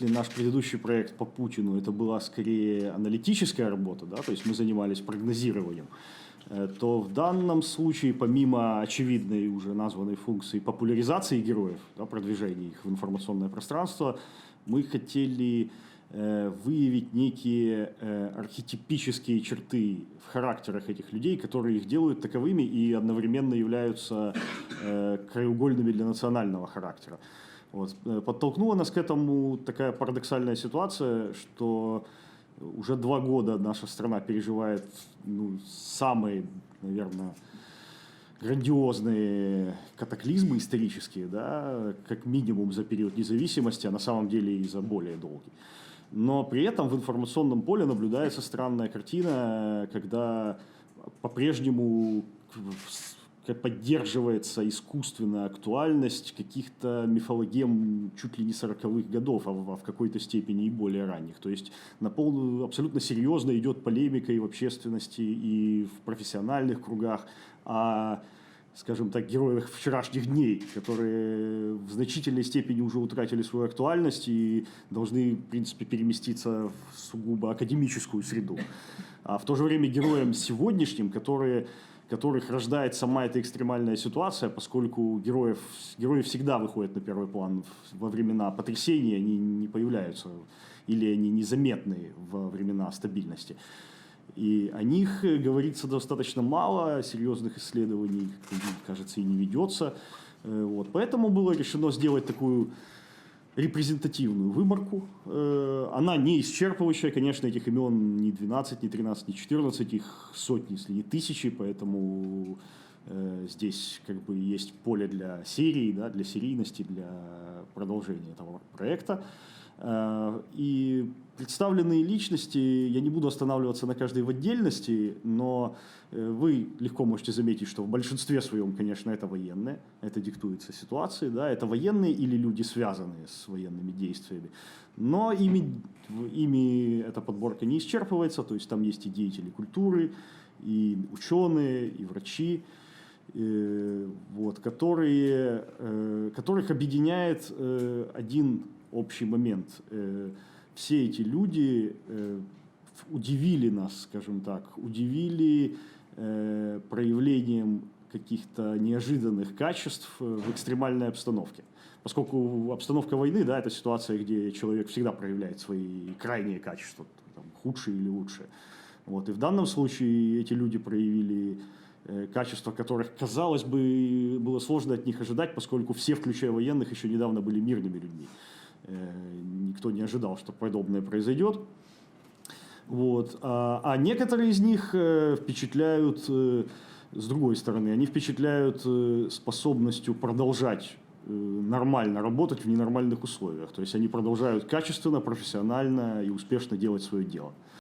Если наш предыдущий проект по Путину это была скорее аналитическая работа, да, то есть мы занимались прогнозированием, э, то в данном случае, помимо очевидной уже названной функции популяризации героев, да, продвижения их в информационное пространство, мы хотели э, выявить некие э, архетипические черты в характерах этих людей, которые их делают таковыми и одновременно являются краеугольными для национального характера. Вот. Э, Подтолкнула нас к этому такая парадоксальная ситуация, что уже два года наша страна переживает ну, самые, наверное, грандиозные катаклизмы исторические, да, как минимум за период независимости, а на самом деле и за более долгий. Но при этом в информационном поле наблюдается странная картина, когда по-прежнему поддерживается искусственная актуальность каких-то мифологем чуть ли не 40-х годов, а в, а в какой-то степени и более ранних. То есть на пол, абсолютно серьезно идет полемика и в общественности, и в профессиональных кругах о, скажем так, героях вчерашних дней, которые в значительной степени уже утратили свою актуальность и должны, в принципе, переместиться в сугубо академическую среду. А в то же время героям сегодняшним, которые которых рождает сама эта экстремальная ситуация, поскольку героев, герои всегда выходят на первый план во времена потрясения, они не появляются, или они незаметны во времена стабильности. И о них говорится достаточно мало, серьезных исследований, кажется, и не ведется. Э, вот. Поэтому было решено сделать такую репрезентативную выборку. Э, Она не исчерпывающая, конечно, этих имен не 12, не 13, не 14, их сотни, если не тысячи, поэтому э, здесь как бы есть поле для серии, да, для серийности, для продолжения этого проекта. Э, И представленные личности, я не буду останавливаться на каждой в отдельности, но э, вы легко можете заметить, что в большинстве своем, конечно, это военные, это диктуется ситуацией, да, это военные или люди, связанные с военными действиями. Но ими, ими эта подборка не исчерпывается, то есть там есть и деятели культуры, и ученые, и врачи, э, вот, которые, э, которых объединяет э, один общий момент. Все эти люди э, удивили нас, скажем так, удивили э, проявлением каких-то неожиданных качеств э, в экстремальной обстановке. Поскольку обстановка войны, да, это ситуация, где человек всегда проявляет свои крайние качества, там, худшие или лучшие. Вот. И в данном случае эти люди проявили качества, которых, казалось бы, было сложно от них ожидать, поскольку все, включая военных, еще недавно были мирными людьми. Э, Никто не ожидал, что подобное произойдет. Вот. А, а некоторые из них э, впечатляют э, с другой стороны. Они впечатляют способностью продолжать нормально работать в ненормальных условиях. То есть они продолжают качественно, профессионально и успешно делать свое дело.